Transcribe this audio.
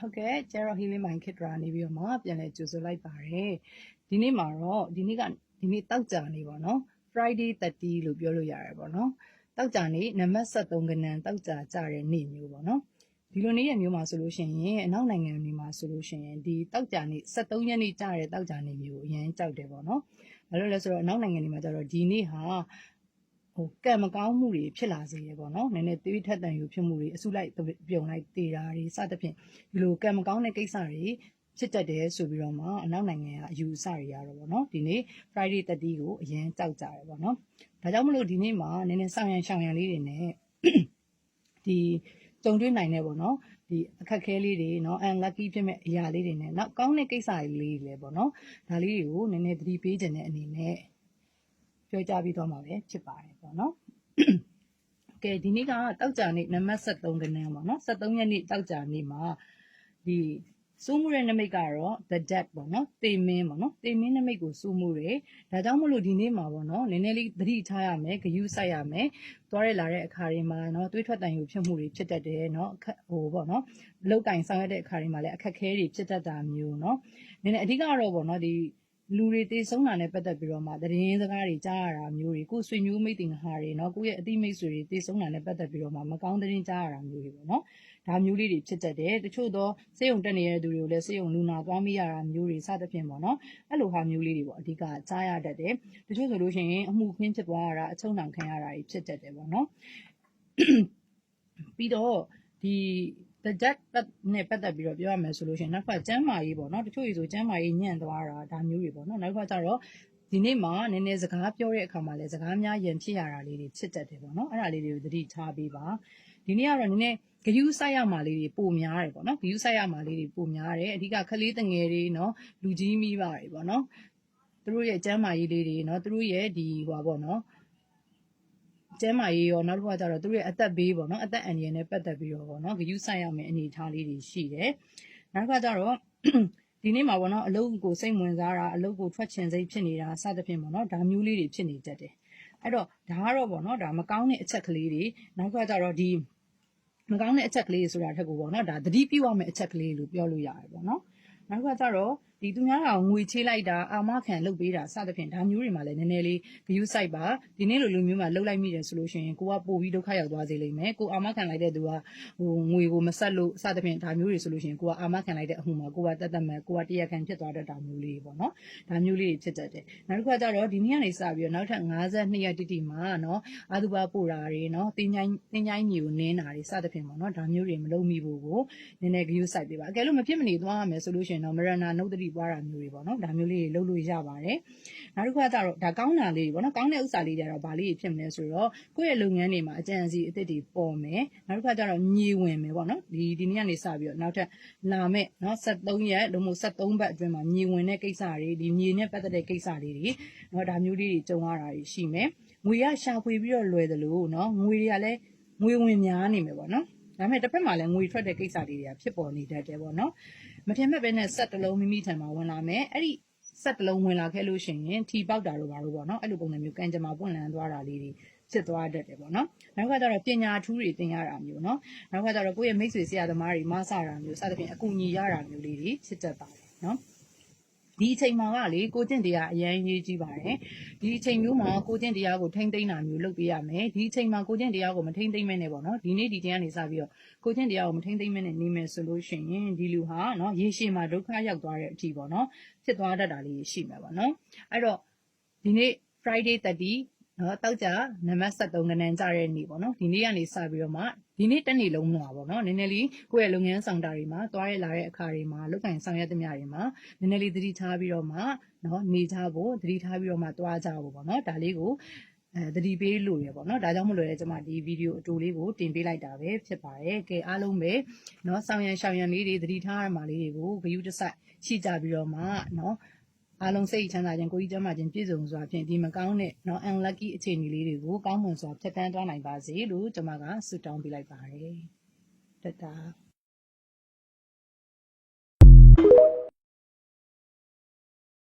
ဟုတ်ကဲ့ကျတော့ healing mind kit ရာနေပြီးတော့မှပြန်လဲကြိုဆိုလိုက်ပါတယ်ဒီနေ့မှာတော့ဒီနေ့ကဒီနေ့တောက်ကြနေပါတော့ Friday 30လို့ပြောလို့ရတယ်ပေါ့နော်တောက်ကြနေနံပါတ်73ကနန်တောက်ကြကြတဲ့နေ့မျိုးပေါ့နော်ဒီလိုနေ့ရက်မျိုးမှာဆိုလို့ရှိရင်အနောက်နိုင်ငံတွေမှာဆိုလို့ရှိရင်ဒီတောက်ကြနေ73ရက်နေ့ကြတဲ့တောက်ကြနေမျိုးအရင်ကြောက်တယ်ပေါ့နော်ဘာလို့လဲဆိုတော့အနောက်နိုင်ငံတွေမှာကျတော့ဒီနေ့ဟာဟိုကံမကောင်းမှုတွေဖြစ်လာစေရပေါ့နော်နည်းနည်းသွေးထက်တန်ယူဖြစ်မှုတွေအစုလိုက်ပြုံလိုက်တေတာတွေစသဖြင့်ဒီလိုကံမကောင်းတဲ့ကိစ္စတွေဖြစ်တတ်တယ်ဆိုပြီးတော့မှအနောက်နိုင်ငံကအယူအဆတွေရတော့ဗောနော်ဒီနေ့ Friday 30ကိုအရင်ကြောက်ကြတယ်ဗောနော်ဒါကြောင့်မလို့ဒီနေ့မှာနည်းနည်းဆောင်ရန်ရှောင်ရန်လေးတွေနဲ့ဒီကြုံတွေ့နိုင်တဲ့ဗောနော်ဒီအခက်ခဲလေးတွေเนาะ unlucky ဖြစ်မဲ့အရာလေးတွေနဲ့နောက်ကောင်းတဲ့ကိစ္စလေးတွေလည်းပေါ့နော်ဒါလေးတွေကိုနည်းနည်းသတိပေးခြင်းတဲ့အနေနဲ့ ပြောကြပြီးတော့မှာပဲဖြစ်ပါတယ်ပေါ့နော်ကဲဒီနေ့ကတောက်ကြနေ့နံပါတ်73ကနန်းပေါ့နော်73ရက်နေ့တောက်ကြနေ့မှာဒီစိုးမှုတဲ့နမိတ်ကတော့ the dead ပေါ့နော်တေမင်းပေါ့နော်တေမင်းနမိတ်ကိုစိုးမှုတယ်ဒါကြောင့်မလို့ဒီနေ့မှာပေါ့နော်နည်းနည်းလေးသတိထားရမယ်ဂယုစိုက်ရမယ်သွားရလာတဲ့အခါတွေမှာနော်တွေးထွက်တန်ယူဖြစ်မှုတွေဖြစ်တတ်တယ်နော်ဟိုပေါ့နော်လောက်ကင်ဆောင်ရတဲ့အခါတွေမှာလည်းအခက်ခဲတွေဖြစ်တတ်တာမျိုးနော်နည်းနည်းအဓိကတော့ပေါ့နော်ဒီ လူတွေတည်ဆုံးတာနဲ့ပတ်သက်ပြီးတော့မှသတင်းစကားတွေကြားရတာမျိုးတွေကိုဆွေမျိုးမိတ်တင်ဟာတွေနော်ကိုယ့်ရဲ့အသိမိတ်ဆွေတွေတည်ဆုံးတာနဲ့ပတ်သက်ပြီးတော့မှမကောင်းသတင်းကြားရတာမျိုးတွေပေါ့နော်ဒါမျိုးလေးတွေဖြစ်တတ်တယ်တချို့တော့စေယုံတက်နေတဲ့သူတွေကိုလည်းစေယုံလူနာသွားမိရတာမျိုးတွေစသဖြင့်ပေါ့နော်အဲ့လိုဟာမျိုးလေးတွေပေါ့အဓိကကြားရတတ်တယ်တချို့ဆိုလို့ရှိရင်အမှုခင်းဖြစ်သွားတာအချုံနှောင်ခံရတာတွေဖြစ်တတ်တယ်ပေါ့နော်ပြီးတော့ဒီ the debt နဲ့ပတ်သက်ပြီးတော့ပြောရမယ်ဆိုလို့ရှိရင်နောက်ကကျမ်းမာရေးပေါ့နော်တချို့ကြီးဆိုကျမ်းမာရေးညံ့သွားတာဒါမျိုးတွေပေါ့နော်နောက်ကကျတော့ဒီနေ့မှာနည်းနည်းစကားပြောတဲ့အခါမှာလည်းစကားများယဉ်ဖြစ်ရတာလေးတွေဖြစ်တတ်တယ်ပေါ့နော်အဲ့ဒါလေးတွေကိုသတိထားပေးပါဒီနေ့ကတော့နည်းနည်းဂယုစိုက်ရမှာလေးတွေပိုများတယ်ပေါ့နော်ဂယုစိုက်ရမှာလေးတွေပိုများတယ်အဓိကခလေးတငယ်တွေနော်လူကြီးမိဘတွေပေါ့နော်သူတို့ရဲ့ကျမ်းမာရေးလေးတွေနော်သူတို့ရဲ့ဒီဟွာပေါ့နော် ကျမ်းမာရေးရောနောက်တစ်ခုကကျတော့သူတို့ရဲ့အသက်ဘေးပေါ့နော်အသက်အန္တရာယ်နဲ့ပတ်သက်ပြီးတော့ပေါ့နော်ဂယုဆိုင်ရမယ့်အနေအထားလေးတွေရှိတယ်နောက်တစ်ခါကျတော့ဒီနေ့မှာပေါ့နော်အလုပ်ကိုစိတ်ဝင်စားတာအလုပ်ကိုထွက်ချင်စိတ်ဖြစ်နေတာစသဖြင့်ပေါ့နော်ဒါမျိုးလေးတွေဖြစ်နေတတ်တယ်အဲ့တော့ဒါကတော့ပေါ့နော်ဒါမကောင်းတဲ့အချက်ကလေးတွေနောက်ကကျတော့ဒီမကောင်းတဲ့အချက်ကလေးဆိုတာထက်ကိုပေါ့နော်ဒါသတိပြုရမယ့်အချက်ကလေးလို့ပြောလို့ရတယ်ပေါ့နော်နောက်ကကျတော့ ဒီသူများကငွေချေးလိုက်တာအာမခံလုပ်ပေးတာစသဖြင့်ဒါမျိုးတွေမှာလည်းနည်းနည်းလေးဂယုစိုက်ပါဒီနေ့လိုလိုမျိုးမှာလှုပ်လိုက်မိတယ်ဆိုလို့ရှိရင်ကိုကပို့ပြီးဒုက္ခရောက်သွားစေလိမ့်မယ်ကိုအာမခံလိုက်တဲ့သူကဟိုငွေကိုမဆက်လို့စသဖြင့်ဒါမျိုးတွေဆိုလို့ရှိရင်ကိုကအာမခံလိုက်တဲ့အမှုမှာကိုကတတ်တတ်မဲ့ကိုကတရားခံဖြစ်သွားတတ်တာမျိုးလေးပေါ့နော်ဒါမျိုးလေးတွေဖြစ်တတ်တယ်နောက်တစ်ခါကျတော့ဒီနေ့ကနေစပြီးတော့နောက်ထပ်52ရက်တိတိမှာနော်အာသူဘာပို့တာတွေနော်တင်းချိုင်းတင်းချိုင်းညီကိုနင်းတာတွေစသဖြင့်ပေါ့နော်ဒါမျိုးတွေမလုပ်မိဘူးကိုနည်းနည်းဂယုစိုက်ပေးပါအကယ်လို့မဖြစ်မနေသွားရမယ်ဆိုလို့ရှိရင်တော့မရဏနှုတ်တိပွားတာမျိုးတွေပေါ့နော်ဒါမျိုးလေးတွေလုပ်လို့ရပါတယ်နောက်တစ်ခါကျတော့ဒါကောင်းတာလေးတွေပေါ့နော်ကောင်းတဲ့ဥစ္စာလေးတွေကတော့ဘာလေးဖြစ်မလဲဆိုတော့ကိုယ့်ရဲ့လုပ်ငန်းတွေမှာအကြံစီအသစ်တွေပေါ်မယ်နောက်တစ်ခါကျတော့ညီဝင်မယ်ပေါ့နော်ဒီဒီနေ့ကနေစပြီးတော့နောက်ထပ်လာမဲ့နော်73ရက်လို့မို့73ဘတ်အတွင်းမှာညီဝင်တဲ့ကိစ္စတွေဒီညီနဲ့ပတ်သက်တဲ့ကိစ္စလေးတွေနော်ဒါမျိုးလေးတွေကြုံရတာတွေရှိမယ်ငွေရရှာဖွေပြီးတော့လွယ်တယ်လို့နော်ငွေတွေကလည်းငွေဝင်များနေမယ်ပေါ့နော် ဒါပေမဲ့တစ်ဖက်မှာလည်းငွေထွက်တဲ့ကိစ္စတွေတွေကဖြစ်ပေါ်နေတတ်တယ်ပေါ့နော်မထင်မဲ့ပဲနဲ့ဆက်တလုံးမိမိထံမှာဝင်လာမယ်အဲ့ဒီဆက်တလုံးဝင်လာခဲ့လို့ရှိရင်ထီပေါက်တာတို့ဘာလို့ပေါ့နော်အဲ့လိုပုံစံမျိုးကံကြမ္မာပွင့်လန်းသွားတာလေးတွေဖြစ်သွားတတ်တယ်ပေါ့နော်နောက်ကကျတော့ပညာထူးတွေသင်ရတာမျိုးနော်နောက်ကကျတော့ကိုယ့်ရဲ့မိတ်ဆွေဆရာသမားတွေမဆတာမျိုးစသဖြင့်အကူအညီရတာမျိုးလေးတွေဖြစ်တတ်ပါတယ်နော် ဒီအချိန်မှာကလေကိုကျင့်တရားအရင်ရေးကြည့်ပါတယ်ဒီအချိန်မျိုးမှာကိုကျင့်တရားကိုထိမ့်သိမ့်တာမျိုးလုပ်ပေးရမယ်ဒီအချိန်မှာကိုကျင့်တရားကိုမထိမ့်သိမ့်မဲနဲ့ပေါ့နော်ဒီနေ့ဒီတရားနေစပြီးတော့ကိုကျင့်တရားကိုမထိမ့်သိမ့်မဲနဲ့နေမယ်ဆိုလို့ရှိရင်ဒီလူဟာနော်ရေရှည်မှာဒုက္ခရောက်သွားတဲ့အထိပေါ့နော်ဖြစ်သွားတတ်တာလေးရှိမှာပေါ့နော်အဲ့တော့ဒီနေ့ Friday 30နော်တောက်ကြနံပါတ်73ကနန်းကြတဲ့နေ့ပေါ့နော်ဒီနေ့ကနေစပြီးတော့မှ ဒီနေ့တစ်နေ့လုံးမှာပေါ့နော်နည်းနည်းလေးကိုယ့်ရဲ့လုပ်ငန်းဆောင်တာတွေမှာသွားရလာတဲ့အခါတွေမှာလုပ်ကင်ဆောင်ရသမျှတွေမှာနည်းနည်းလေးသတိထားပြီးတော့မှနော်နေကြဖို့သတိထားပြီးတော့မှသွားကြဖို့ပေါ့နော်ဒါလေးကိုအဲတတိပေးလို့ရပေါ့နော်ဒါကြောင့်မလို့လည်းကျွန်မဒီဗီဒီယိုအတူလေးကိုတင်ပေးလိုက်တာပဲဖြစ်ပါတယ်ကဲအားလုံးပဲနော်ဆောင်ရန်ရှောင်ရန်လေးတွေတတိထားရမှာလေးတွေကိုဂယုတစိုက်ရှိကြပြီးတော့မှနော် အားလုံးစိတ်ချမ်းသာခြင်းကိုယ်ကြီးကျမ်းမာခြင်းပြည့်စုံစွာဖြင့်ဒီမကောင်းတဲ့ non unlucky အခြေအနေလေးတွေကိုကောင်းမွန်စွာဖြတ်သန်းသွားနိုင်ပါစေလို့ကျွန်မကဆုတောင်းပေးလိုက်ပါတယ်တတ